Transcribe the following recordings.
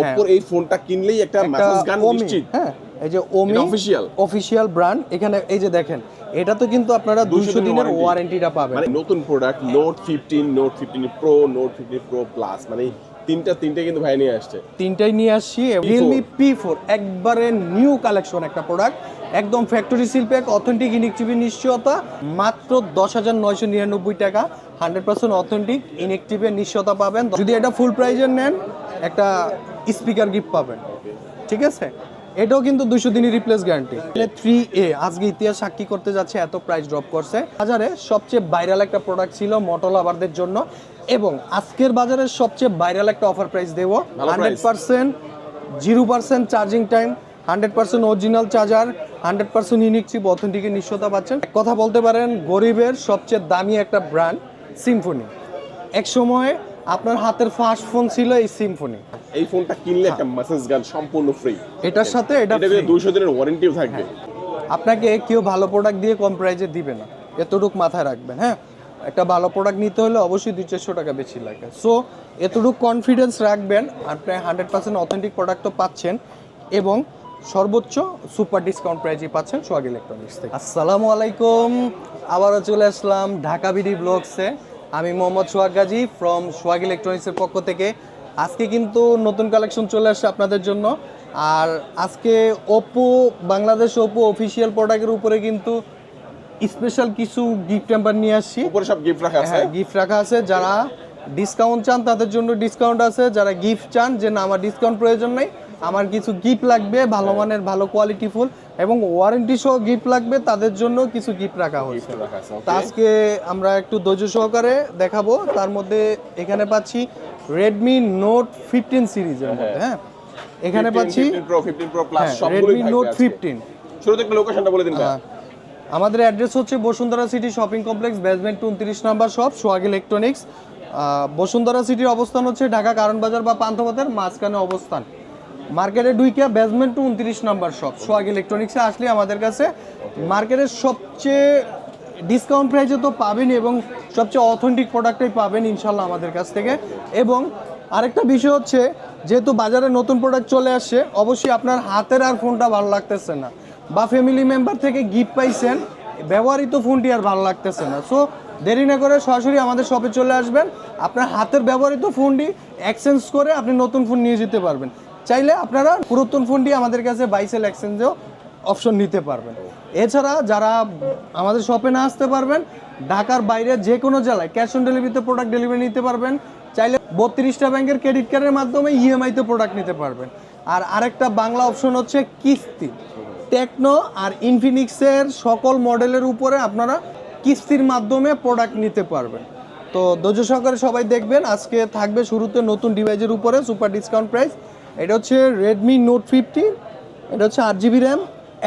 অপোর এই ফোনটা কিনলেই একটা মেসেজ গান নিশ্চিত। হ্যাঁ এই যে ওমি official? অফিসিয়াল ব্র্যান্ড এখানে এই যে দেখেন এটা তো কিন্তু আপনারা 200 দিনের ওয়ারেন্টিটা পাবেন। মানে নতুন product note fifteen note fifteen pro note fifteen pro plus মানে তিনটা তিনটে কিন্তু ভাই নিয়ে আসছে। তিনটাই নিয়ে আসছি রিয়েলমি পি ফোর একবারে নিউ কালেকশন একটা প্রোডাক্ট একদম ফ্যাক্টরি সিল প্যাক অথেন্টিক ইনেকটিভি নিশ্চয়তা মাত্র দশ হাজার নয়শো নিরানব্বই টাকা হান্ড্রেড পার্সেন্ট অথেন্টিক ইনেকটিভের নিশ্চয়তা পাবেন। যদি এটা ফুল প্রাইজের নেন একটা স্পিকার গিফট পাবেন। ঠিক আছে? এটাও কিন্তু দুশো দিনই রিপ্লেস গ্যারান্টি থ্রি এ আজকে ইতিহাস সাক্ষী করতে যাচ্ছে এত প্রাইস ড্রপ করছে। বাজারে সবচেয়ে ভাইরাল একটা প্রোডাক্ট ছিল মোটল আবারদের জন্য। এবং আজকের বাজারে সবচেয়ে ভাইরাল একটা অফার প্রাইস দেবো। Hundred. Percent zero percent charging time hundred percent original charger hundred percent unique chip অথেন্টিকের নিশ্চয়তা পাচ্ছেন। কথা বলতে পারেন গরিবের সবচেয়ে দামি একটা ব্র্যান্ড সিম্ফনি এক সময় আপনার হাতের ফার্স্ট ফোন ছিল এই সিম্ফনি এই ফোনটা কিনলে একটা মেসেজ গান সম্পূর্ণ ফ্রি এটার সাথে এটা। দুইশো দিনের ওয়ারেন্টিও থাকবে। আপনাকে কেউ ভালো প্রোডাক্ট দিয়ে কম প্রাইজে দিবে না। এতটুক মাথায় রাখবেন হ্যাঁ? একটা ভালো প্রোডাক্ট নিতে হলে অবশ্যই দুই চারশো টাকা বেশি লাগে। সো এতটুকু কনফিডেন্স রাখবেন আপনি হান্ড্রেড পার্সেন্ট অথেন্টিক প্রোডাক্ট তো পাচ্ছেন এবং সর্বোচ্চ সুপার ডিসকাউন্ট প্রাইজই পাচ্ছেন সোয়াগ ইলেকট্রনিক্স থেকে। আসসালামু আলাইকুম। আবারও চলে আসলাম ঢাকা বিডি ব্লগসে। আমি মোহাম্মদ সোহাগ গাজী ফ্রম সোয়াগ ইলেকট্রনিক্সের পক্ষ থেকে। আজকে কিন্তু নতুন কালেকশন চলে আসছে আপনাদের জন্য। আর আজকে ওপো বাংলাদেশ ওপো অফিসিয়াল প্রোডাক্টের উপরে কিন্তু স্পেশাল কিছু গিফট টেম্পার নিয়ে আসছি। উপরে সব গিফট রাখা আছে? হ্যাঁ গিফট রাখা আছে। যারা ডিসকাউন্ট চান তাদের জন্য ডিসকাউন্ট আছে। যারা গিফট চান যে না আমার ডিসকাউন্ট প্রয়োজন নেই। আমার কিছু গিফট লাগবে ভালো মানের ভালো কোয়ালিটি ফুল এবং ওয়ারেন্টি সহ গিফট লাগবে তাদের জন্য কিছু গিফট রাখা হয়েছে। আজকে আমরা একটু ধৈর্য সহকারে দেখাবো তার মধ্যে এখানে পাচ্ছি রেডমি নোট ফিফটিন সিরিজের মধ্যে হ্যাঁ। এখানে পাচ্ছি হ্যাঁ রেডমি নোট ফিফটিন শুরুতে একটা লোকেশনটা বলে দিন আমাদের অ্যাড্রেস হচ্ছে Bashundhara city shopping complex basement উনত্রিশ number shop Swag electronics Bashundhara সিটির অবস্থান হচ্ছে ঢাকা কারণ বাজার বা পান্থপথের মাঝখানে অবস্থান। মার্কেটে ডুইকিয়া বেসমেন্ট টু উনত্রিশ নাম্বার শপ সোয়াগ ইলেকট্রনিক্সে আসলে আমাদের কাছে মার্কেটের সবচেয়ে ডিসকাউন্ট প্রাইসে তো পাবেন এবং সবচেয়ে অথেন্টিক প্রোডাক্টই পাবেন ইনশাল্লাহ আমাদের কাছ থেকে। এবং আরেকটা বিষয় হচ্ছে, যেহেতু বাজারে নতুন প্রোডাক্ট চলে আসছে অবশ্যই আপনার হাতের আর ফোনটা ভালো লাগতেছে না। বা ফ্যামিলি মেম্বার থেকে গিফট পাইছেন, ব্যবহৃত ফোনটি আর ভালো লাগতেছে না। সো দেরি না করে সরাসরি আমাদের শপে চলে আসবেন। আপনার হাতের ব্যবহৃত ফোনটি এক্সচেঞ্জ করে আপনি নতুন ফোন নিয়ে যেতে পারবেন। চাইলে আপনারা পুরাতন ফোনটি আমাদের কাছে বাইসেল এক্সচেঞ্জেও অপশন নিতে পারবেন। এছাড়া যারা আমাদের শপে না আসতে পারবেন, ঢাকার বাইরে যে কোনো জেলায় ক্যাশ অন ডেলিভারিতে প্রোডাক্ট ডেলিভারি নিতে পারবেন। চাইলে বত্রিশটা ব্যাংকের ক্রেডিট কার্ডের মাধ্যমে ইএমআইতে প্রোডাক্ট নিতে পারবেন। আর আরেকটা বাংলা অপশন হচ্ছে কিস্তি। টেকনো আর ইনফিনিক্সের সকল মডেলের উপরে আপনারা কিস্তির মাধ্যমে প্রোডাক্ট নিতে পারবেন। তো ধৈর্য সহকারে সবাই দেখবেন, আজকে থাকবে শুরুতে নতুন ডিভাইসের উপরে সুপার ডিসকাউন্ট প্রাইস এটা হচ্ছে রেডমি নোট ফিফটি এটা হচ্ছে আট জিবি র্যাম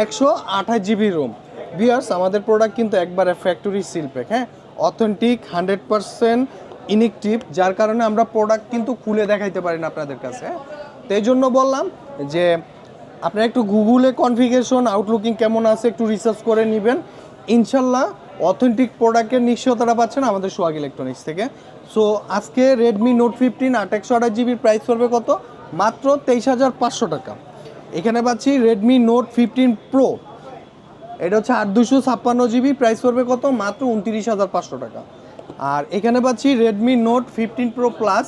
একশো আঠাশ জিবি রোম বিয়ার্স আমাদের প্রোডাক্ট কিন্তু একবারে ফ্যাক্টরি সিলপ্যাক হ্যাঁ? অথেন্টিক হান্ড্রেড পারসেন্ট ইনেকটিভ যার কারণে আমরা প্রোডাক্ট কিন্তু খুলে দেখাইতে পারি না আপনাদের কাছে হ্যাঁ? তো এই জন্য বললাম যে আপনারা একটু গুগলে কনফিগেশন আউটলুকিং কেমন আছে একটু রিসার্চ করে নেবেন। ইনশাল্লাহ অথেন্টিক প্রোডাক্টের নিশ্চয়তাটা পাচ্ছেন আমাদের সোয়াগ ইলেকট্রনিক্স থেকে। সো আজকে রেডমি নোট ফিফটিন আট একশো আঠাশ জিবির প্রাইস পড়বে কত? মাত্র তেইশ হাজার পাঁচশো টাকা। এখানে পাচ্ছি রেডমি নোট ফিফটিন প্রো এটা হচ্ছে আট দুশো ছাপ্পান্ন জিবি প্রাইস পড়বে কত? মাত্র উনত্রিশ হাজার পাঁচশো টাকা। আর এখানে পাচ্ছি Redmi note fifteen pro plus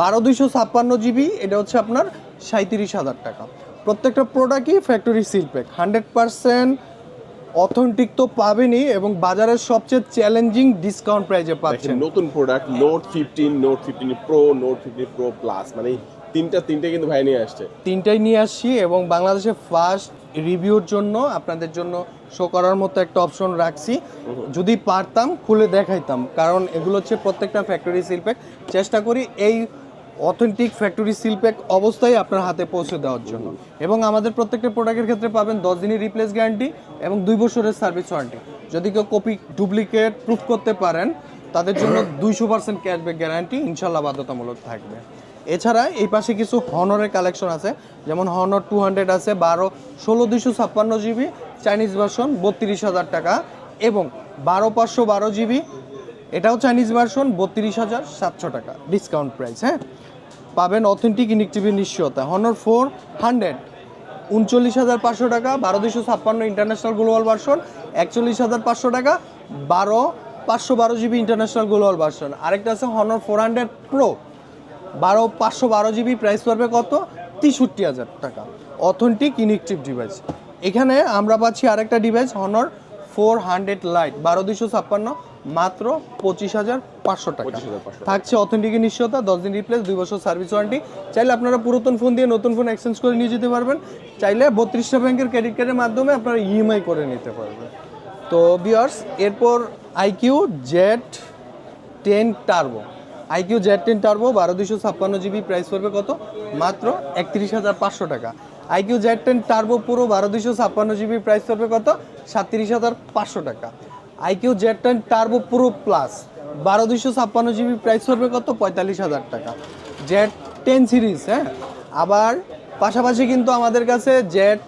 বারো দুইশো ছাপ্পান্ন জিবি এটা হচ্ছে আপনার সাঁত্রিশ হাজার টাকা। প্রত্যেকটা প্রোডাক্টই factory seal pack hundred percent authentic তো পাবেনই এবং বাজারের সবচেয়ে চ্যালেঞ্জিং ডিসকাউন্ট প্রাইজে পাচ্ছেন। নতুন product note fifteen note fifteen pro note fifteen pro plus মানে তিনটা তিনটে কিন্তু ভাই নিয়ে আসছে। তিনটাই নিয়ে আসছি এবং বাংলাদেশে ফার্স্ট রিভিউর জন্য আপনাদের জন্য শো করার মতো একটা অপশন রাখছি। যদি পারতাম খুলে দেখাইতাম। কারণ এগুলো হচ্ছে প্রত্যেকটা ফ্যাক্টরি শিল্পে চেষ্টা করি এই অথেন্টিক ফ্যাক্টরি সিলপ্যাক অবস্থায় আপনার হাতে পৌঁছে দেওয়ার জন্য। এবং আমাদের প্রত্যেকটা প্রোডাক্টের ক্ষেত্রে পাবেন দশ দিনের রিপ্লেস গ্যারান্টি এবং দুই বছরের সার্ভিস ওয়ারেন্টি যদি কেউ কপি ডুপ্লিকেট প্রুফ করতে পারেন তাদের জন্য দুইশো পার্সেন্ট ক্যাশব্যাক গ্যারান্টি ইনশাল্লাহ বাধ্যতামূলক থাকবে। এছাড়া এই পাশে কিছু হনরের কালেকশন আছে, যেমন হনর টু হান্ড্রেড আছে, বারো, ষোলো, দুইশো ছাপ্পান্ন জিবি চাইনিজ ভার্সন বত্রিশ হাজার টাকা এবং বারো, পাঁচশো বারো জিবি এটাও চাইনিজ ভার্সন বত্রিশ হাজার সাতশো টাকা ডিসকাউন্ট প্রাইস হ্যাঁ? পাবেন অথেন্টিক ইনেকটিভি নিশ্চয়তা। হনর ফোর হান্ড্রেড উনচল্লিশ হাজার পাঁচশো টাকা, বারো দুশো ছাপ্পান্ন ইন্টারন্যাশনাল গ্লোবাল ভার্সন একচল্লিশ হাজার পাঁচশো টাকা, বারো, পাঁচশো বারো জিবি ইন্টারন্যাশনাল গ্লোবাল ভার্সন আরেকটা আছে হনর ফোর হান্ড্রেড প্রো বারো পাঁচশো বারো জিবি প্রাইস পড়বে কত? তেষট্টি হাজার টাকা। অথেন্টিক ইনেকটিভ ডিভাইস এখানে আমরা পাচ্ছি আরেকটা device Honor four hundred lite বারো দুশো ছাপ্পান্ন মাত্র পঁচিশ হাজার পাঁচশো টাকা। থাকছে অথেন্টিক নিশ্চয়তা দশ দিন রিপ্লেস দুই বছর সার্ভিস ওয়ারেন্টি চাইলে আপনারা পুরাতন ফোন দিয়ে নতুন ফোন এক্সচেঞ্জ করে নিয়ে যেতে পারবেন। চাইলে বত্রিশটা ব্যাংকের ক্রেডিট কার্ডের মাধ্যমে আপনারা ইএমআই করে নিতে পারবেন। তো বিয়ার্স এরপর iQOO Z ten turbo iQOO Z ten turbo বারো দুশো ছাপ্পান্ন জিবি প্রাইস পড়বে কত? মাত্র একত্রিশ হাজার পাঁচশো টাকা। আইকিউ জেড টেন টার্বো পুরো বারো দুশো ছাপ্পান্ন জিবি প্রাইস পড়বে কত? সাতত্রিশ হাজার পাঁচশো টাকা। IQOO Z ten turbo pro plus বারো দুশো ছাপ্পান্ন জিবি প্রাইস পড়বে কত? পঁয়তাল্লিশ হাজার টাকা। জেড টেন সিরিজ হ্যাঁ? আবার পাশাপাশি কিন্তু আমাদের কাছে জেড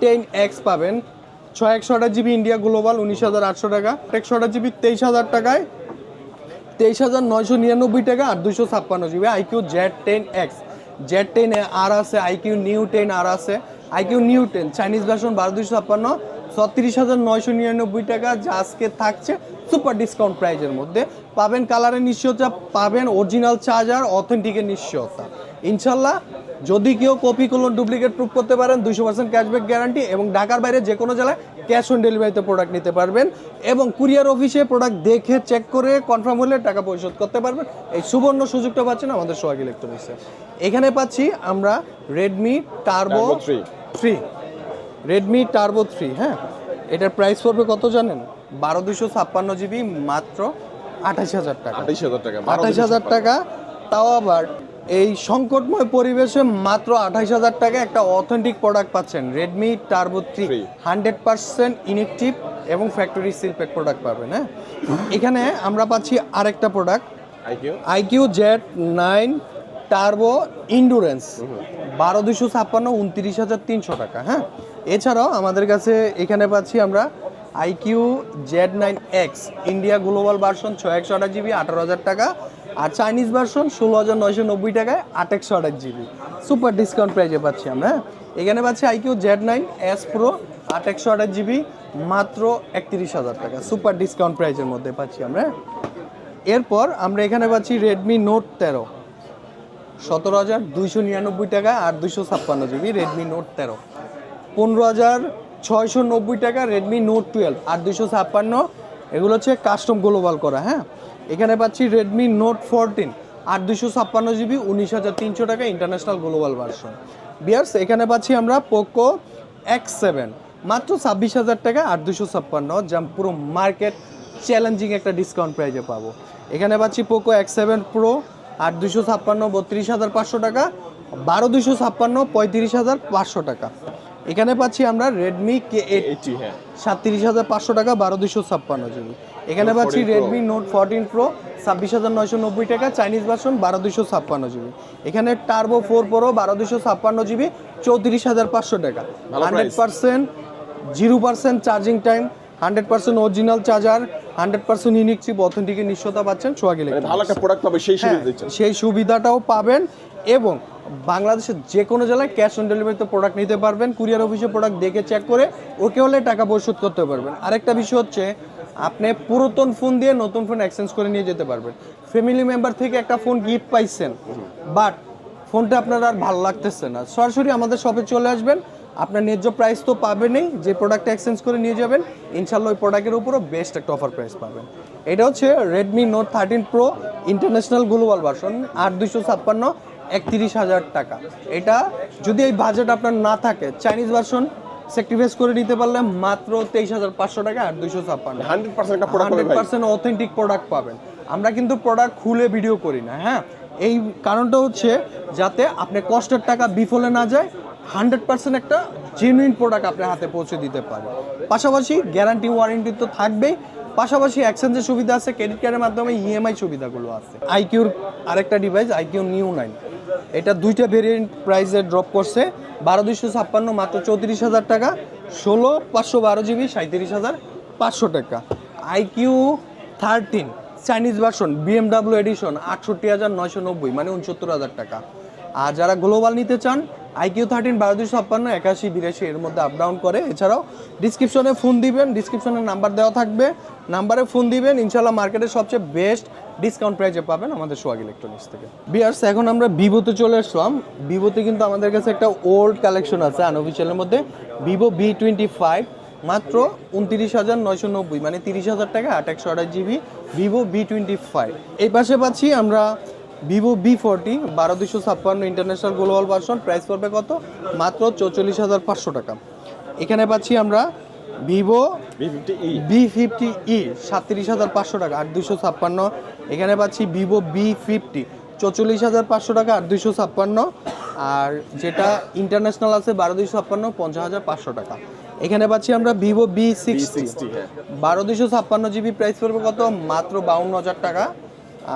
টেন এক্স পাবেন। ছয় একশো জিবি ইন্ডিয়া গ্লোবাল, উনিশ হাজার আটশো টাকা। একশো আঠাশ জিবি তেইশ হাজার টাকায় তেইশ হাজার নয়শো নিরানব্বই টাকা আর দুশো ছাপ্পান্ন GB iQOO Z ten X. Z ten R আছে আইকিউ নিউ টেন আর আছে। IQOO Neo ten, Chinese version বারো দুশো ছাপ্পান্ন, ছত্রিশ হাজার নয়শো নিরানব্বই টাকা যা আজকে থাকছে সুপার ডিসকাউন্ট প্রাইজের মধ্যে। পাবেন কালারের নিশ্চয়তা, পাবেন অরিজিনাল চার্জার, অথেন্টিকের নিশ্চয়তা। ইনশাল্লাহ যদি কেউ কপি কোনো ডুপ্লিকেট প্রুফ করতে পারেন দুশো পার্সেন্ট ক্যাশব্যাক গ্যারান্টি এবং ঢাকার বাইরে যে কোনো জেলায় ক্যাশ অন ডেলিভারিতে প্রোডাক্ট নিতে পারবেন এবং কুরিয়ার অফিসে প্রোডাক্ট দেখে চেক করে কনফার্ম হলে টাকা পরিশোধ করতে পারবেন। এই সুবর্ণ সুযোগটা পাচ্ছেন আমাদের সোহাগ ইলেকট্রনিক্সে এখানে পাচ্ছি আমরা Redmi turbo. Three Redmi turbo three হ্যাঁ? এটার প্রাইস পড়বে কত জানেন? বারো দুশো ছাপ্পান্ন জিবি মাত্র আঠাশ হাজার টাকা। আঠাইশ হাজার টাকা আঠাশ হাজার টাকা তাও আবার এই সংকটময় পরিবেশে মাত্র আঠাইশ হাজার টাকা একটা অথেন্টিক প্রোডাক্ট পাচ্ছেন। Redmi Turbo three hundred percent inactive এবং ফ্যাক্টরি সিলপ্যাক প্রোডাক্ট পাবেন হ্যাঁ? এখানে আমরা পাচ্ছি আরেকটা product iQOO iQOO Z nine turbo endurance বারো দুশো ছাপ্পান্ন উনত্রিশ হাজার তিনশো টাকা হ্যাঁ? এছাড়াও আমাদের কাছে এখানে পাচ্ছি আমরা iQOO Z nine X India global version ছয় একশো আঠাশ জিবি আঠারো হাজার টাকা। আর চাইনিজ ভার্সন ষোলো হাজার নয়শো নব্বই টাকায় আট একশো আঠাশ জিবি সুপার ডিসকাউন্ট প্রাইজে পাচ্ছি আমরা হ্যাঁ? এখানে পাচ্ছি iQOO Z nine S pro আট একশো আঠাশ জিবি মাত্র একত্রিশ হাজার টাকা। সুপার ডিসকাউন্ট প্রাইজের মধ্যে পাচ্ছি আমরা হ্যাঁ? এরপর আমরা এখানে পাচ্ছি রেডমি নোট তেরো, সতেরো হাজার দুইশো নিরানব্বই টাকা আর দুইশো ছাপ্পান্ন জিবি রেডমি নোট তেরো। পনেরো হাজার ছয়শো নব্বই টাকা রেডমি নোট টুয়েলভ আর দুইশো ছাপ্পান্ন, এগুলো হচ্ছে কাস্টম গ্লোবাল করা হ্যাঁ? এখানে পাচ্ছি রেডমি নোট ফোরটিন আট দুশো ছাপ্পান্ন জিবি উনিশ হাজার তিনশো টাকা ইন্টারন্যাশনাল গ্লোবাল ভার্সন বিয়ার্স এখানে পাচ্ছি আমরা পোকো এক্স সেভেন মাত্র ছাব্বিশ হাজার টাকা আট দুশো ছাপ্পান্ন যা পুরো মার্কেট চ্যালেঞ্জিং একটা ডিসকাউন্ট প্রাইজে পাবো। এখানে পাচ্ছি পোকো এক্স সেভেন প্রো আট দুশো ছাপ্পান্ন বত্রিশ হাজার পাঁচশো টাকা বারো দুশো ছাপ্পান্ন পঁয়ত্রিশ হাজার পাঁচশো টাকা। এখানে পাচ্ছি আমরা রেডমি কে এইট এইটি হ্যাঁ। সাতত্রিশ হাজার পাঁচশো টাকা বারো দুশো ছাপ্পান্ন জিবি এখানে পাচ্ছি রেডমি নোট ফোরটিন প্রো ছাব্বিশ হাজার নয়শো নব্বই টাকা চাইনিজ ভার্সন বারো দুশো ছাপ্পান্ন জিবি এখানে টার্বো ফোর প্রো বারো দুশো ছাপ্পান্ন জিবি চৌত্রিশ হাজার পাঁচশো টাকা। Hundred percent zero percent charging time hundred percent original charger hundred percent unique chip অথেন্টিকের নিশ্চয়তা পাচ্ছেন সোয়াগ মানে ইলেকট্রনিক্স। ভালো একটা প্রোডাক্ট পাবে সেই হ্যাঁ, সুবিধা সেই সুবিধাটাও পাবেন এবং বাংলাদেশের যে কোনো জেলায় ক্যাশ অন ডেলিভারিতে প্রোডাক্ট নিতে পারবেন। কুরিয়ার অফিসে প্রোডাক্ট দেখে চেক করে ওকে হলে টাকা পরিশোধ করতে পারবেন। আরেকটা বিষয় হচ্ছে আপনি পুরাতন ফোন দিয়ে নতুন ফোন এক্সচেঞ্জ করে নিয়ে যেতে পারবেন। ফ্যামিলি মেম্বার থেকে একটা ফোন গিফট পাইছেন বাট ফোনটা আপনার আর ভালো লাগতেছে না। সরাসরি আমাদের শপে চলে আসবেন। আপনার ন্যায্য প্রাইস তো পাবেনই, যে প্রোডাক্ট এক্সচেঞ্জ করে নিয়ে যাবেন। ইনশাল্লাহ ওই প্রোডাক্টের উপরও বেস্ট একটা অফার প্রাইস পাবেন। এটা হচ্ছে Redmi note thirteen pro international global version আট দুশো ছাপ্পান্ন, একত্রিশ হাজার টাকা। এটা যদি এই বাজেট আপনার না থাকে চাইনিজ ভার্সন স্যাক্রিফাইস করে নিতে পারলে মাত্র তেইশ হাজার পাঁচশো টাকা আর দুইশো ছাপ্পান্ন। Hundred percent hundred percent authentic product পাবেন। আমরা কিন্তু প্রোডাক্ট খুলে ভিডিও করি না হ্যাঁ? এই কারণটা হচ্ছে যাতে আপনি কষ্টের টাকা বিফলে না যায় হান্ড্রেড পার্সেন্ট একটা জেনুইন প্রোডাক্ট আপনার হাতে পৌঁছে দিতে পারে। পাশাপাশি গ্যারান্টি ওয়ারেন্টি তো থাকবেই। পাশাপাশি এক্সচেঞ্জের সুবিধা আছে ক্রেডিট কার্ডের মাধ্যমে ইএমআই সুবিধাগুলো আছে। আইকিউর আরেকটা ডিভাইস আইকিউ নিউ নাইন এটা দুইটা ভেরিয়েন্ট প্রাইসে ড্রপ করছে। বারো দুইশো ছাপ্পান্ন মাত্র চৌত্রিশ হাজার টাকা, ষোলো পাঁচশো বারো জিবি সাঁত্রিশ হাজার পাঁচশো টাকা। IQOO thirteen, Chinese version, BMW edition, আটষট্টি হাজার নয়শো নব্বই মানে উনসত্তর হাজার টাকা। আর যারা গ্লোবাল নিতে চান আইকিউ থার্টিন বারো দুশো ছাপ্পান্ন, একাশি, বিরাশি, এর মধ্যে আপ ডাউন করে। এছাড়াও ডিসক্রিপশনে ফোন দিবেন ডিসক্রিপশনে নাম্বার দেওয়া থাকবে। নাম্বারে ফোন দিবেন ইনশাল্লাহ মার্কেটের সবচেয়ে বেস্ট ডিসকাউন্ট প্রাইজে পাবেন আমাদের সোয়াগ ইলেকট্রনিক্স থেকে। বিয়ার্স এখন আমরা ভিভোতে চলে আসলাম। ভিভোতে কিন্তু আমাদের কাছে একটা ওল্ড কালেকশন আছে আনঅফিসিয়ালের মধ্যে। ভিভো ভি টোয়েন্টি ফাইভ মাত্র উনত্রিশ হাজার নয়শো নব্বই মানে তিরিশ হাজার টাকা, আট একশো আঠাশ GB Vivo V twenty five এই পাশে পাচ্ছি আমরা ভিভো বি ফোরটি বারো দুশো ছাপ্পান্ন ইন্টারন্যাশনাল গ্লোবাল ভার্সন প্রাইস পড়বে কত? মাত্র চৌচল্লিশ হাজার পাঁচশো টাকা। এখানে পাচ্ছি আমরা ভিভো বি ফিফটি ই সাতত্রিশ হাজার পাঁচশো টাকা আট দুশো ছাপ্পান্ন। এখানে পাচ্ছি ভিভো বি ফিফটি চৌচল্লিশ হাজার পাঁচশো টাকা আট দুশো ছাপ্পান্ন। আর যেটা ইন্টারন্যাশনাল আছে বারো দুশো ছাপ্পান্ন পঞ্চাশ হাজার পাঁচশো টাকা। এখানে পাচ্ছি আমরা ভিভো বি সিক্সটি বারো দুশো ছাপ্পান্ন জিবি প্রাইস পড়বে কত? মাত্র বাউন্ন হাজার টাকা।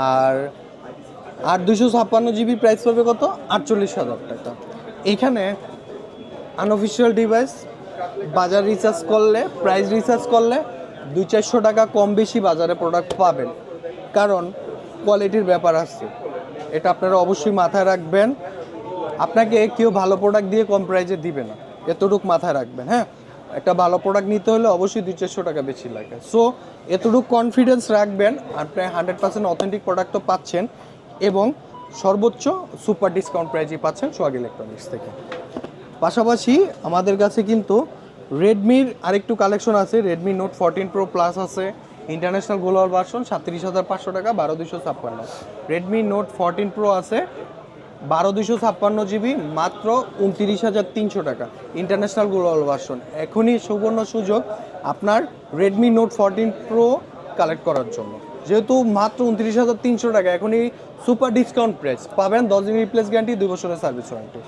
আর আট দুশো ছাপ্পান্ন জিবি প্রাইস পড়বে কত? আটচল্লিশ হাজার টাকা। এখানে আনঅফিসিয়াল ডিভাইস বাজার রিচার্জ করলে প্রাইস রিচার্জ করলে দুই চারশো টাকা কম বেশি বাজারে প্রোডাক্ট পাবেন। কারণ কোয়ালিটির ব্যাপার আছে। এটা আপনারা অবশ্যই মাথায় রাখবেন। আপনাকে কেউ ভালো প্রোডাক্ট দিয়ে কম প্রাইজে দিবে না। এতটুক মাথায় রাখবেন হ্যাঁ? একটা ভালো প্রোডাক্ট নিতে হলে অবশ্যই দুই চারশো টাকা বেশি লাগে। সো এতটুকু কনফিডেন্স রাখবেন আপনি হান্ড্রেড পার্সেন্ট অথেন্টিক প্রোডাক্ট তো পাচ্ছেন। এবং সর্বোচ্চ সুপার ডিসকাউন্ট প্রাইজই পাচ্ছেন সোয়াগ ইলেকট্রনিক্স থেকে। পাশাপাশি আমাদের কাছে কিন্তু রেডমির আরেকটু কালেকশন আছে। Redmi note fourteen pro plus আছে ইন্টারন্যাশনাল গ্লোবাল ভার্সন সাতত্রিশ হাজার পাঁচশো টাকা, বারো দুশো ছাপ্পান্ন। রেডমি নোট ফোরটিন প্রো আছে, বারো দুশো ছাপ্পান্ন জিবি, মাত্র উনত্রিশ হাজার তিনশো টাকা ইন্টারন্যাশনাল গ্লোবাল ভার্সন এখনই সুবর্ণ সুযোগ আপনার Redmi note fourteen pro collect করার জন্য। যেহেতু মাত্র উনত্রিশ হাজার তিনশো টাকা এখনই সুপার ডিসকাউন্ট প্রাইস পাবেন দশ দিন রিপ্লেস গ্যারান্টি দুই বছরের সার্ভিস ওয়ারেন্টি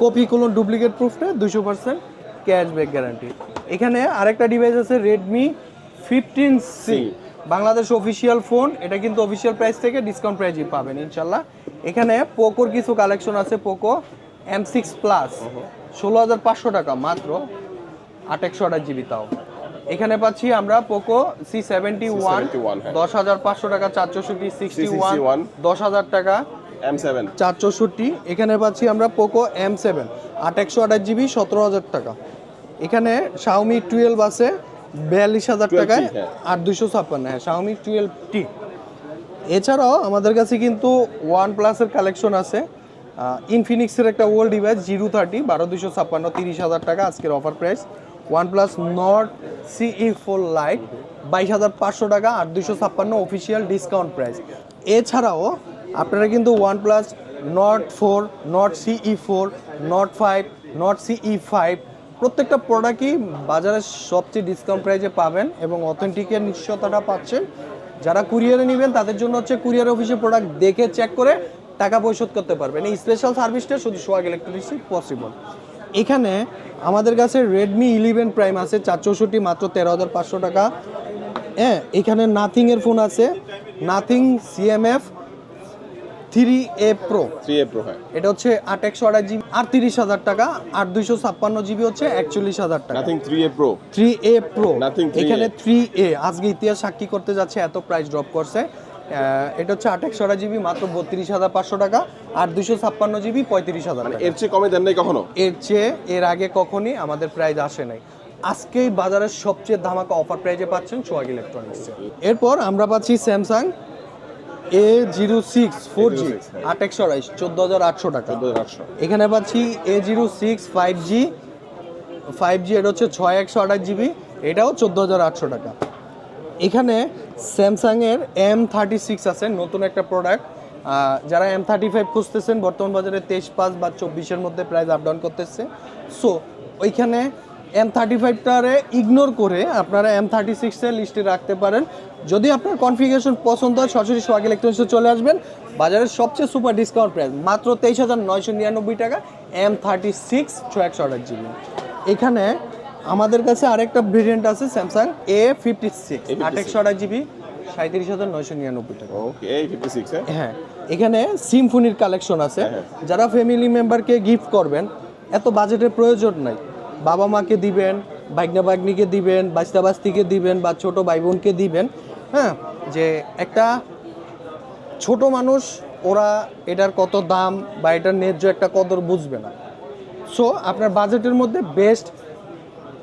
কপি কোনো ডুপ্লিকেট প্রুফটা দুশো পার্সেন্ট ক্যাশব্যাক গ্যারান্টি এখানে আরেকটা ডিভাইস আছে Redmi fifteen C Bangladesh official phone এটা কিন্তু অফিসিয়াল প্রাইস থেকে ডিসকাউন্ট প্রাইজই পাবেন ইনশাল্লাহ। এখানে পোকোর কিছু কালেকশন আছে পোকো এম সিক্স প্লাস ষোলো হাজার পাঁচশো টাকা মাত্র আট একশো আঠাশ জিবি তাও। এখানে পাচ্ছি আমরা Poco C seventy one C71। দশ হাজার পাঁচশো টাকা চার চৌষট্টি সিক্সটি ওয়ান C61 দশ হাজার টাকা এম সেভেন চার চৌষট্টি এখানে পাচ্ছি আমরা পোকো এম সেভেন আট একশো আঠাশ জিবি সতেরো হাজার টাকা এখানে শাওমি টুয়েলভ আছে বিয়াল্লিশ হাজার টাকায় হ্যাঁ। আট দুশো ছাপ্পান্ন হ্যাঁ শাওমি টুয়েলভ টি এছাড়াও আমাদের কাছে কিন্তু ওয়ান প্লাসের কালেকশন আছে ইনফিনিক্সের একটা ওল্ড ডিভাইস জিরো থার্টি বারো দুশো ছাপ্পান্ন তিরিশ হাজার টাকা আজকের offer price OnePlus Nord CE four lite বাইশ হাজার পাঁচশো টাকা আট দুশো ছাপ্পান্ন অফিসিয়াল ডিসকাউন্ট প্রাইস এছাড়াও আপনারা কিন্তু OnePlus Nord four Nord CE four Nord five Nord CE five প্রত্যেকটা প্রোডাক্টই বাজারে সবচেয়ে ডিসকাউন্ট প্রাইজে পাবেন এবং অথেন্টিকের নিশ্চয়তাটা পাচ্ছেন। যারা কুরিয়ারে নেবেন, তাদের জন্য হচ্ছে কুরিয়ার অফিসে প্রোডাক্ট দেখে চেক করে টাকা পরিশোধ করতে পারবেন। এই স্পেশাল সার্ভিসটা শুধু সোয়াগ ইলেকট্রনিক্সই পসিবল এখানে আমাদের কাছে রেডমি ইলেভেন প্রাইম আছে চার চৌষট্টি মাত্র তেরো হাজার পাঁচশো টাকা। হ্যাঁ এখানে নাথিংয়ের ফোন আছে। Nothing CMF three A pro three A pro হ্যাঁ। এটা হচ্ছে আট একশো আঠাশ জিবি আটত্রিশ হাজার টাকা। আর দুইশো ছাপ্পান্ন জিবি হচ্ছে একচল্লিশ হাজার টাকা। Nothing three A pro three A pro 3A এখানে থ্রি এ আজকে ইতিহাস সাক্ষী করতে যাচ্ছে এত প্রাইস ড্রপ করছে। এটা হচ্ছে আট একশো আঠাশ জিবি মাত্র বত্রিশ হাজার পাঁচশো টাকা আর দুশো ছাপ্পান্ন জিবি পঁয়ত্রিশ হাজার টাকা। এর চেয়ে কমে দেন নাই কখনো? এর চেয়ে এর আগে কখনই আমাদের প্রাইস আসে নাই। আজকেই বাজারের সবচেয়ে ধামাকা অফার প্রাইজে পাচ্ছেন সোয়াগ ইলেকট্রনিক্স। এরপর আমরা পাচ্ছি Samsung A zero six four G. আট একশো আড়াইশ চোদ্দ হাজার আটশো টাকা। এখানে পাচ্ছি A zero six five G five G এটা হচ্ছে ছয় একশো আঠাশ জিবি এটাও চোদ্দ হাজার আটশো টাকা। এখানে স্যামসাংয়ের এম থার্টি সিক্স আছে, নতুন একটা প্রোডাক্ট যারা এম থার্টি ফাইভ খুঁজতেছেন, বর্তমান বাজারে তেইশ পাঁচ বা চব্বিশের মধ্যে প্রাইস আপ ডাউন করতেছে। সো ওইখানে এম থার্টি ফাইভটারে ইগনোর করে আপনারা এম থার্টি সিক্সের লিস্টে রাখতে পারেন। যদি আপনার কনফিগারেশন পছন্দ হয়, সরাসরি সোয়াগ ইলেকট্রনিক্সে চলে আসবেন। বাজারের সবচেয়ে সুপার ডিসকাউন্ট প্রাইস মাত্র তেইশ হাজার নয়শো নিরানব্বই টাকা এম থার্টি সিক্স ছয় একশো আঠাশ জিবি। এখানে আমাদের কাছে আরেকটা ভেরিয়েন্ট আছে Samsung A fifty six A56 আট জিবি সাঁত্রিশ হাজার নয়শো নিরানব্বই টাকা। ওকে ফিফটি সিক্স হ্যাঁ? হ্যাঁ এখানে সিম্ফনির কালেকশন আছে। হ্যাঁ। যারা ফ্যামিলি মেম্বারকে গিফট করবেন এত বাজেটের প্রয়োজন নাই। বাবা মাকে দিবেন বাগনা বাগনিকে দিবেন বাস্তা বাস্তিকে দিবেন বা ছোট ভাই বোনকে দিবেন হ্যাঁ যে একটা ছোট মানুষ ওরা এটার কত দাম বা এটার ন্যায্য একটা কদর বুঝবে না। সো আপনার বাজেটের মধ্যে বেস্ট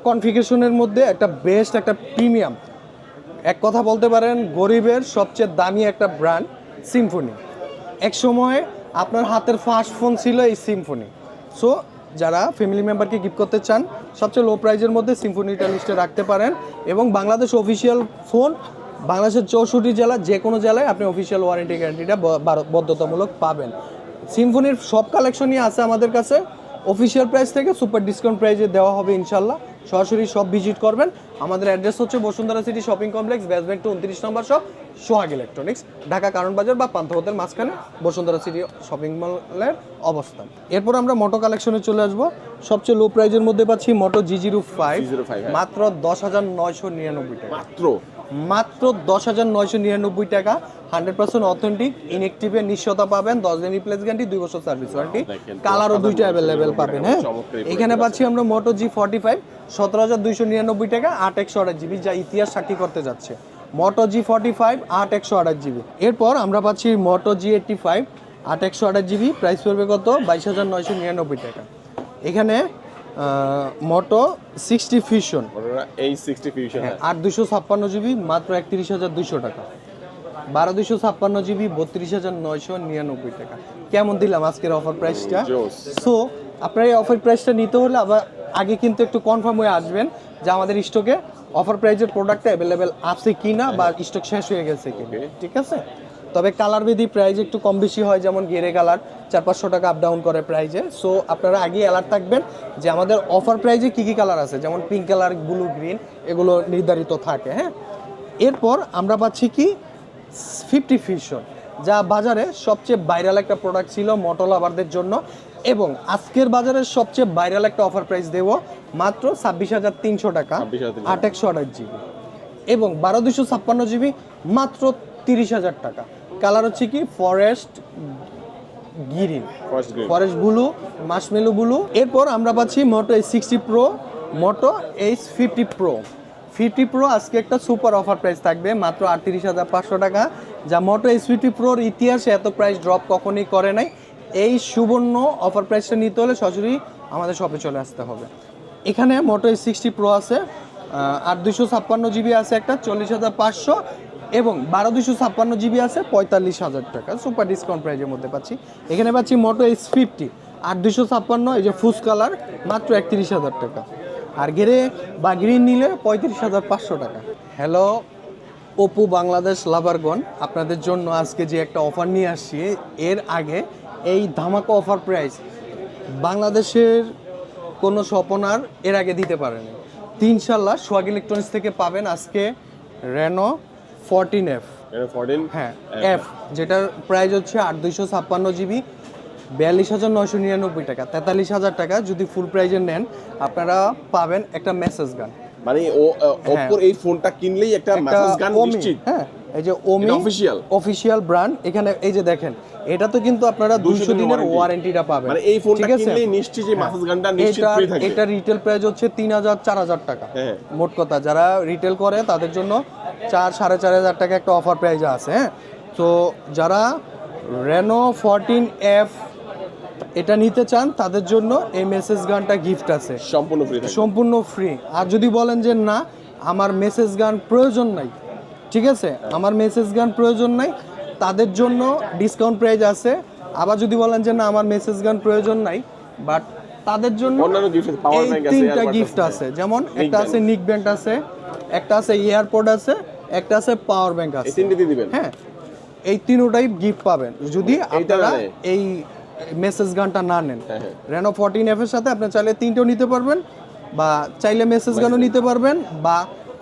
কনফিগারেশনের মধ্যে একটা বেস্ট একটা প্রিমিয়াম এক কথা বলতে পারেন, গরিবের সবচেয়ে দামি একটা ব্র্যান্ড সিম্ফনি এক সময় আপনার হাতের ফার্স্ট ফোন ছিল এই সিম্ফনি সো যারা ফ্যামিলি মেম্বারকে গিফট করতে চান, সবচেয়ে লো প্রাইজের মধ্যে সিম্ফনিটা লিস্টে রাখতে পারেন। এবং বাংলাদেশ অফিসিয়াল ফোন বাংলাদেশের চৌষট্টি জেলা, যে কোনো জেলায় আপনি অফিসিয়াল ওয়ারেন্টি গ্যারান্টিটা বাধ্যতামূলক পাবেন। সিম্ফনির সব কালেকশনই আছে আমাদের কাছে। অফিসিয়াল প্রাইস থেকে সুপার ডিসকাউন্ট প্রাইজে দেওয়া হবে ইনশাল্লাহ। সরাসরি সব ভিজিট করবেন। আমাদের অ্যাড্রেস হচ্ছে Bashundhara city shopping complex basement two উনত্রিশ number shop Sohag electronics Dhaka কারণ বাজার বা পান্থপথের মাঝখানে বসুন্ধরা সিটি শপিং মলের অবস্থান। এরপর আমরা মোটো কালেকশনে চলে আসব। সবচেয়ে লো প্রাইজের মধ্যে পাচ্ছি মোটো জি জিরো ফাইভ G05। মাত্র দশ হাজার নয়শো নিরানব্বই টাকা। মাত্র? মাত্র দশ হাজার নয়শো নিরানব্বই টাকা। হান্ড্রেড পার্সেন্ট অথেন্টিক ইনএক্টিভের নিশ্চয়তা পাবেন। দশ দিন রিপ্লেস গ্যারান্টি দুই বছর সার্ভিস ওয়ারেন্টি কালারও দুইটা অ্যাভেলেবেল পাবেন হ্যাঁ। এখানে পাচ্ছি আমরা মোটো জি ফর্টি ফাইভ সতেরো হাজার দুইশো নিরানব্বই টাকা আট একশো আঠাশ জিবি যা ইতিহাস সাক্ষী করতে যাচ্ছে। মোটো জি ফর্টি ফাইভ আট একশো আঠাশ জিবি। এরপর আমরা পাচ্ছি মোটো জি এইটটি ফাইভ আট একশো আঠাশ জিবি প্রাইস পড়বে কত? বাইশ হাজার নয়শো নিরানব্বই টাকা। এখানে মোটো সিক্সটি ওনারা এই সিক্সটি ফিউশন আট দুশো ছাপ্পান্ন জিবি মাত্র একত্রিশ হাজার দুশো টাকা। বারো দুশো ছাপ্পান্ন জিবি বত্রিশ হাজার নয়শো নিরানব্বই টাকা। কেমন দিলাম আজকের অফার প্রাইসটা সো আপনার এই অফার প্রাইসটা নিতে হলে আবার আগে কিন্তু একটু কনফার্ম হয়ে আসবেন যে আমাদের স্টকে অফার প্রাইজের প্রোডাক্টটা অ্যাভেলেবেল আছে কি না বা স্টক শেষ হয়ে গেছে কি ঠিক আছে? তবে কালার বেদি প্রাইস একটু কম বেশি হয় যেমন গেরে কালার চার পাঁচশো টাকা আপ ডাউন করে প্রাইজে সো আপনারা আগে অ্যালার্ট থাকবেন যে আমাদের অফার প্রাইজে কী কী কালার আছে যেমন পিঙ্ক কালার ব্লু গ্রিন এগুলো নির্ধারিত থাকে হ্যাঁ? এরপর আমরা পাচ্ছি কি? ফিফটি ফিশন যা বাজারে সবচেয়ে ভাইরাল একটা প্রোডাক্ট ছিল মটল আবারদের জন্য। এবং আজকের বাজারের সবচেয়ে ভাইরাল একটা অফার প্রাইস দেব মাত্র ছাব্বিশ হাজার তিনশো টাকা আট একশো আঠাশ জিবি। এবং বারো দুশো ছাপ্পান্ন জিবি মাত্র তিরিশ হাজার টাকা। কালার হচ্ছে কি? Forest green frost blue marshmallow blue এরপর আমরা পাচ্ছি Moto H sixty pro Moto H fifty pro fifty pro আজকে একটা সুপার অফার প্রাইস থাকবে মাত্র আটত্রিশ হাজার পাঁচশো টাকা। যা মোটো এইচ ফিফটি প্রোর ইতিহাসে এত প্রাইস ড্রপ কখনই করে নাই। এই সুবর্ণ অফার প্রাইসটা নিতে হলে সরাসরি আমাদের শপে চলে আসতে হবে। এখানে মোটো এইচ সিক্সটি প্রো আছে আর দুশো ছাপ্পান্ন জিবি আছে একটা, চল্লিশ হাজার পাঁচশো, এবং বারো দুশো ছাপ্পান্ন জিবি আছে পঁয়তাল্লিশ হাজার টাকা। সুপার ডিসকাউন্ট প্রাইজের মধ্যে পাচ্ছি। এখানে পাচ্ছি মোটো এইচ ফিফটি আর দুশো ছাপ্পান্ন, এই যে ফুস কালার মাত্র একত্রিশ হাজার টাকা। আর গেরে বা গ্রিন নিলে পঁয়ত্রিশ হাজার পাঁচশো টাকা। হ্যালো অপু বাংলাদেশ লাভারগন আপনাদের জন্য আজকে যে একটা অফার নিয়ে আসছি, এর আগে এই ধামাকা অফার প্রাইস বাংলাদেশের কোনো স্বপনার এর আগে দিতে পারেনি। তিনশাল্লাহ সোয়াগ ইলেকট্রনিক্স থেকে পাবেন আজকে রেনো ফোরটিন এফ হ্যাঁ এফ যেটার প্রাইস হচ্ছে আট দুইশো ছাপ্পান্ন জিবি বিয়াল্লিশ হাজার নয়শো নিরানব্বই টাকা তেতাল্লিশ হাজার টাকা যদি ফুল প্রাইজের নেন আপনারা পাবেন একটা মেসেজ গান মানে ও ওপোর এই ফোনটা কিনলেই একটা মেসেজ গান নিশ্চিত। হ্যাঁ। এই যে ওমি? অফিসিয়াল ব্র্যান্ড এখানে এই যে দেখেন এটা তো কিন্তু আপনারা 200 দিনের ওয়ারেন্টিটা পাবেন। মানে এই ফোনটা? কিনলেই নিশ্চিত যে মেসেজ গানটা নিশ্চিত ফ্রি থাকে। এটা রিটেল প্রাইস হচ্ছে তিন হাজার চার হাজার টাকা। হ্যাঁ। মোট কথা যারা রিটেল করে তাদের জন্য চার সাড়ে চার হাজার টাকা একটা অফার প্রাইজ আছে হ্যাঁ? তো যারা রেনো ফোরটিন এফ এটা নিতে চান তাদের জন্য এই মেসেজ গানটা গিফট আছে। সম্পূর্ণ ফ্রি সম্পূর্ণ ফ্রি আর যদি বলেন যে না আমার মেসেজ গান প্রয়োজন নাই ঠিক আছে? আমার মেসেজ গান প্রয়োজন নাই। তাদের জন্য ডিসকাউন্ট প্রাইস আছে। আবার যদি বলেন যে না আমার মেসেজ গান প্রয়োজন নাই বাট তাদের জন্য এই আছে তিনটা গিফট আছে। যেমন একটা আছে নিক ব্যান্ড আছে একটা আছে এয়ারপোর্ট আছে একটা আছে পাওয়ার ব্যাংক আছে। তিনটে দিয়ে দিবেন? হ্যাঁ এই তিনোটাই গিফট পাবেন। যদি আপনারা এই মেসেজ গানটা না নেন। রেনো ফোরটিন এফ এর সাথে আপনি চাইলে তিনটেও নিতে পারবেন বা চাইলে মেসেজ গানও নিতে পারবেন বা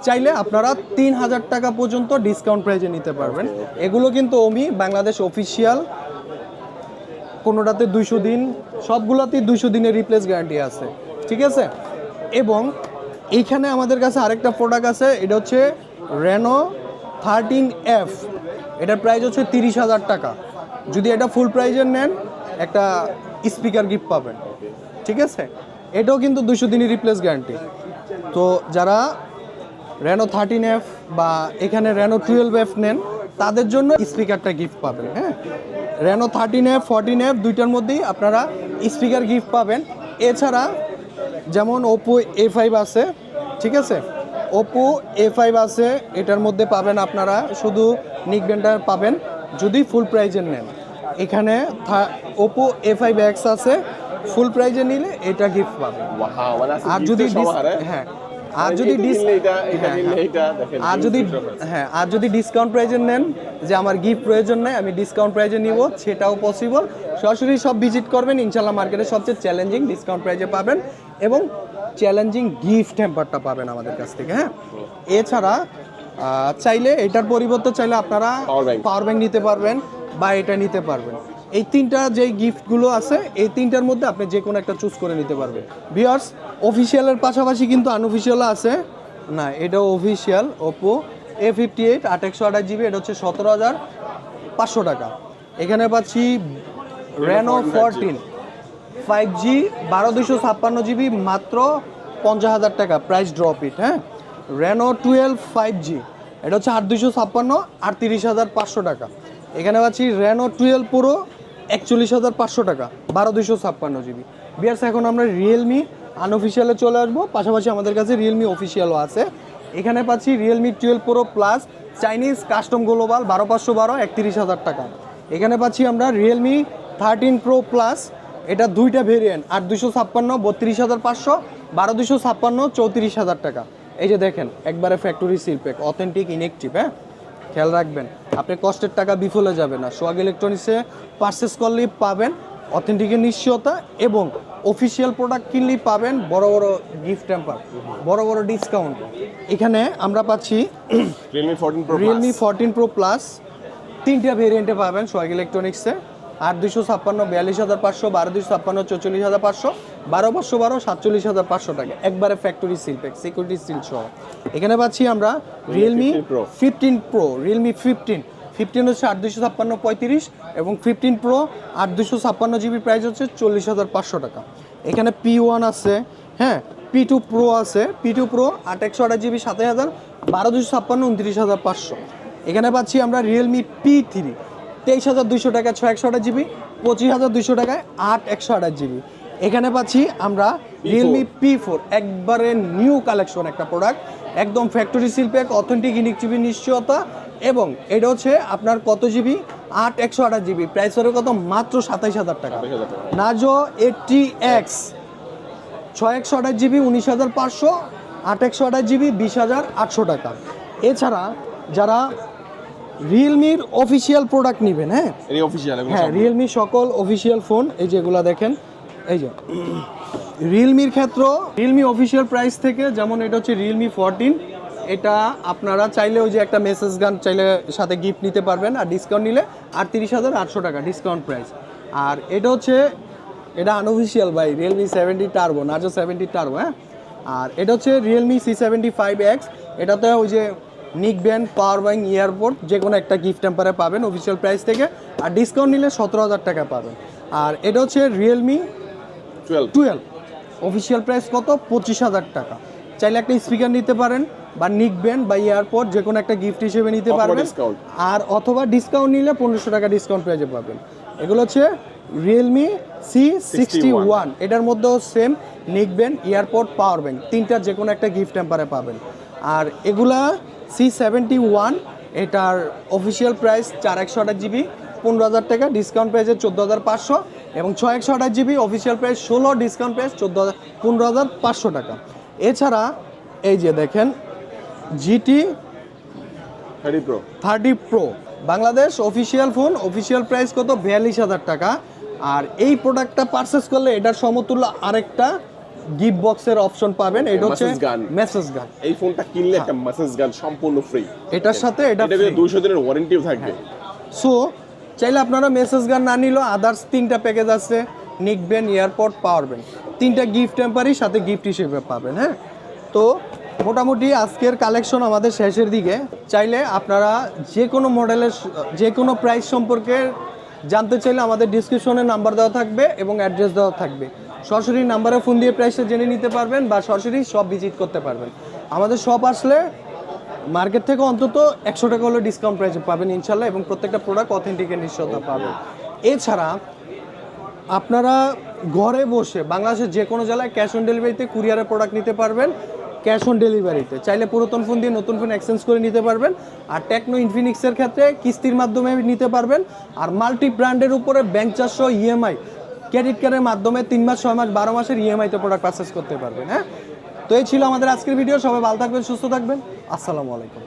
চাইলে আপনারা তিন হাজার টাকা পর্যন্ত ডিসকাউন্ট প্রাইজে নিতে পারবেন। এগুলো কিন্তু ওমি বাংলাদেশ অফিসিয়াল কোনোটাতে দুইশো দিন সবগুলোতেই দুইশো দিনের রিপ্লেস গ্যারান্টি আছে। ঠিক আছে? এবং এইখানে আমাদের কাছে আরেকটা প্রোডাক্ট আছে, এটা হচ্ছে রেনো থার্টিন এফ এটার প্রাইস হচ্ছে তিরিশ হাজার টাকা। যদি এটা ফুল প্রাইজের নেন, একটা স্পিকার গিফট পাবেন। ঠিক আছে? এটাও কিন্তু দুশো দিনই রিপ্লেস গ্যারান্টি তো যারা রেনো থার্টিন এফ বা এখানে রেনো টুয়েলভ এফ নেন তাদের জন্য স্পিকারটা গিফট পাবেন হ্যাঁ? Reno thirteen F fourteen F দুইটার মধ্যেই আপনারা স্পিকার গিফট পাবেন। এছাড়া যেমন ওপো এ ফাইভ আছে ঠিক আছে? ওপো এ ফাইভ আছে এটার মধ্যে পাবেন আপনারা শুধু নিকবেনটা পাবেন যদি ফুল প্রাইজের নেন। এখানে ওপো এ ফাইভ এক্স আছে ফুল প্রাইজে নিলে এটা গিফট পাবেন। মানে আর যদি সমাহার, হ্যাঁ? আর মানে যদি হ্যাঁ, হ্যাঁ। আর যদি হ্যাঁ আর যদি ডিসকাউন্ট প্রাইজে নেন যে আমার গিফট প্রয়োজন নাই আমি ডিসকাউন্ট প্রাইজে নিব সেটাও পসিবল সরাসরি সব ভিজিট করবেন ইনশাল্লাহ মার্কেটে সবচেয়ে চ্যালেঞ্জিং ডিসকাউন্ট প্রাইজে পাবেন এবং চ্যালেঞ্জিং গিফট হ্যাম্পারটা পাবেন আমাদের কাছ থেকে হ্যাঁ? এছাড়া চাইলে এটার পরিবর্তে চাইলে আপনারা পাওয়ার ব্যাংক নিতে পারবেন বা এটা নিতে পারবেন। এই তিনটা যে গিফটগুলো আছে, এই তিনটার মধ্যে আপনি যে কোনো একটা চুজ করে নিতে পারবেন। বিয়ার্স অফিসিয়ালের পাশাপাশি কিন্তু আনঅফিসিয়াল আছে। না এটা official Oppo A fifty eight আট একশো আঠাশ জিবি এটা হচ্ছে সতেরো হাজার পাঁচশো টাকা। এখানে পাচ্ছি রেনো ফোরটিন ফাইভ জি বারো দুশো ছাপ্পান্ন জিবি মাত্র পঞ্চাশ হাজার টাকা প্রাইস ড্রপ ইট হ্যাঁ? রেনো টুয়েলভ ফাইভ জি এটা হচ্ছে আট দুশো ছাপ্পান্ন, আটত্রিশ হাজার পাঁচশো টাকা। এখানে পাচ্ছি রেনো টুয়েলভ পুরো একচল্লিশ হাজার পাঁচশো টাকা, বারো দুশো ছাপ্পান্ন জিবি। বিয়ার্স, এখন আমরা রিয়েলমি আনঅফিসিয়ালে চলে আসব। পাশাপাশি আমাদের কাছে রিয়েলমি অফিসিয়ালও আছে। এখানে পাচ্ছি Realme twelve pro plus Chinese custom global বারো পাঁচশো বারো, একত্রিশ হাজার টাকা। এখানে পাচ্ছি আমরা রিয়েলমি থার্টিন প্রো প্লাস এটা দুইটা ভেরিয়েন্ট আট দুশো ছাপ্পান্ন, বত্রিশ হাজার পাঁচশো, বারো দুশো ছাপ্পান্ন, চৌত্রিশ হাজার টাকা। এই যে দেখেন, একবারে ফ্যাক্টরি সিলপ্যাক অথেন্টিক ইনেকটিভ হ্যাঁ? খেয়াল রাখবেন আপনি কষ্টের টাকা বিফলে যাবে না। সোয়াগ ইলেকট্রনিক্সে পারচেস করলেই পাবেন অথেন্টিকের নিশ্চয়তা এবং অফিসিয়াল প্রোডাক্ট কিনলেই পাবেন বড় বড় গিফট ট্যাম্পার বড় বড় ডিসকাউন্ট এখানে আমরা পাচ্ছি Realme 14 Pro Realme. Fourteen pro plus তিনটা ভেরিয়েন্টে পাবেন সোয়াগ ইলেকট্রনিক্সে। আট দুশো ছাপ্পান্ন বিয়াল্লিশ হাজার পাঁচশো বারো দুশো ছাপ্পান্ন চৌচল্লিশ হাজার পাঁচশো। বারো পাঁচশো বারো সাতচল্লিশ হাজার পাঁচশো টাকা। একবারে factory seal pack security seal সহ। এখানে পাচ্ছি আমরা Realme 15 Pro। Fifteen pro Realme fifteen fifteen হচ্ছে আট দুশো ছাপ্পান্ন পঁয়ত্রিশ এবং ফিফটিন প্রো আট দুশো ছাপ্পান্ন জিবি প্রাইস হচ্ছে চল্লিশ হাজার পাঁচশো টাকা। এখানে পি ওয়ান আছে হ্যাঁ পি টু প্রো আছে পি টু প্রো আট একশো আঠাশ জিবি সাতাশ হাজার বারো দুশো ছাপ্পান্ন উনত্রিশ হাজার পাঁচশো। এখানে পাচ্ছি আমরা রিয়েলমি পি থ্রি তেইশ হাজার দুশো টাকা ছয় একশো আঠাশ জিবি পঁচিশ হাজার দুশো টাকায় আট একশো আঠাশ জিবি এখানে পাচ্ছি আমরা রিয়েলমি পি ফোর একবারে নিউ কালেকশন একটা প্রোডাক্ট একদম factory pack authentic unique GB নিশ্চয়তা এবং এটা হচ্ছে আপনার কত জিবি আট একশো আঠাশ জিবি প্রাইস হলো কত? মাত্র সাতাইশ হাজার টাকা। নাজো এইটটি এক্স ছয় একশো আঠাশ জিবি উনিশ হাজার পাঁচশো আট একশো আঠাশ জিবি বিশ হাজার আটশো টাকা। এছাড়া যারা রিয়েলমির অফিসিয়াল প্রোডাক্ট নেবেন হ্যাঁ? হ্যাঁ। রিয়েলমি সকল অফিসিয়াল ফোন এই যেগুলো দেখেন এই যে রিয়েলমির ক্ষেত্র রিয়েলমি অফিসিয়াল প্রাইস থেকে যেমন এটা হচ্ছে রিয়েলমি ফোরটিন এটা আপনারা চাইলে ওই যে একটা মেসেজ গান চাইলে সাথে গিফট নিতে পারবেন আর ডিসকাউন্ট নিলে আটত্রিশ হাজার আটশো টাকা ডিসকাউন্ট প্রাইস আর এটা হচ্ছে, এটা আনঅফিসিয়াল ভাই Realme seventy turbo Narzo seventy turbo হ্যাঁ? আর এটা হচ্ছে Realme C seventy five X এটাতে ওই যে নিক ব্যান্ড পাওয়ার ব্যাঙ্ক এয়ারপোর্ট যে কোনো একটা গিফট টেম্পারে পাবেন অফিসিয়াল প্রাইস থেকে। আর ডিসকাউন্ট নিলে সতেরো হাজার টাকা পাবেন। আর এটা হচ্ছে রিয়েলমি 12 টুয়েলভ অফিসিয়াল প্রাইস কত? পঁচিশ হাজার টাকা। চাইলে একটা স্পিকার নিতে পারেন বা নিকবেন বা এয়ারপোর্ট যে কোনো একটা গিফট হিসেবে নিতে পারবেন। আর অথবা ডিসকাউন্ট নিলে পনেরোশো টাকা ডিসকাউন্ট প্রাইজে পাবেন। এগুলো হচ্ছে রিয়েলমি সি সিক্সটি ওয়ান এটার মধ্যেও same neckband earpod power bank তিনটার যে কোনো একটা গিফট টেম্পারে পাবেন। আর এগুলা সি সেভেন্টি ওয়ান এটার অফিসিয়াল প্রাইস চার একশো আঠাশ জিবি পনেরো হাজার টাকা ডিসকাউন্ট প্রাইসে চোদ্দ হাজার পাঁচশো। এবং ছয় একশো আঠাশ জিবি অফিসিয়াল প্রাইস ষোলো ডিসকাউন্ট প্রাইস চোদ্দ হাজার পনেরো হাজার পাঁচশো টাকা। এছাড়া এই যে দেখেন GT thirty pro thirty pro Bangladesh official phone official price কত? বিয়াল্লিশ হাজার টাকা। আর এই প্রোডাক্টটা পারচেস করলে এটার সমতুল্য আরেকটা গিফট বক্সের অপশন পাবেন। এটা হচ্ছে gun। মেসেজ গান এই ফোনটা কিনলে একটা মেসেজ গান সম্পূর্ণ ফ্রি এটার সাথে এটা এটা কিন্তু 200 দিনের ওয়ারেন্টিও থাকবে। সো চাইলে আপনারা মেসেজ গান না নিলেও আদার্স তিনটা প্যাকেজ আছে নিকবেন এয়ারপোর্ট পাওয়ার ব্যাংক তিনটা গিফট টেম্পারই সাথে গিফট হিসেবে পাবেন হ্যাঁ? তো মোটামুটি আজকের কালেকশন আমাদের শেষের দিকে। চাইলে আপনারা যে কোনো মডেলের যে কোনো প্রাইস সম্পর্কে জানতে চাইলে আমাদের ডিসক্রিপশনে নাম্বার দেওয়া থাকবে এবং অ্যাড্রেস দেওয়া থাকবে। সরাসরি নাম্বারে ফোন দিয়ে প্রাইসটা জেনে নিতে পারবেন বা সরাসরি সব ভিজিট করতে পারবেন। আমাদের শপ আসলে মার্কেট থেকে অন্তত একশো টাকা হলে ডিসকাউন্ট প্রাইসে পাবেন ইনশাল্লাহ এবং প্রত্যেকটা প্রোডাক্ট অথেন্টিকের নিশ্চয়তা পাবেন। এছাড়া আপনারা ঘরে বসে বাংলাদেশের যে কোনো জেলায় ক্যাশ অন ডেলিভারিতে কুরিয়ারের প্রোডাক্ট নিতে পারবেন ক্যাশ অন ডেলিভারিতে চাইলে পুরাতন ফোন দিয়ে নতুন ফোন এক্সচেঞ্জ করে নিতে পারবেন আর টেকনো ইনফিনিক্সের ক্ষেত্রে কিস্তির মাধ্যমে নিতে পারবেন আর মাল্টি ব্র্যান্ডের উপরে ব্যাংক চারশো ইএমআই ক্রেডিট কার্ডের মাধ্যমে তিন মাস, ছয় মাস, বারো মাসের ইএমআইতে প্রোডাক্ট পারচেস করতে পারবেন হ্যাঁ? তো এই ছিল আমাদের আজকের ভিডিও সবাই ভালো থাকবেন সুস্থ থাকবেন। আসসালামু আলাইকুম।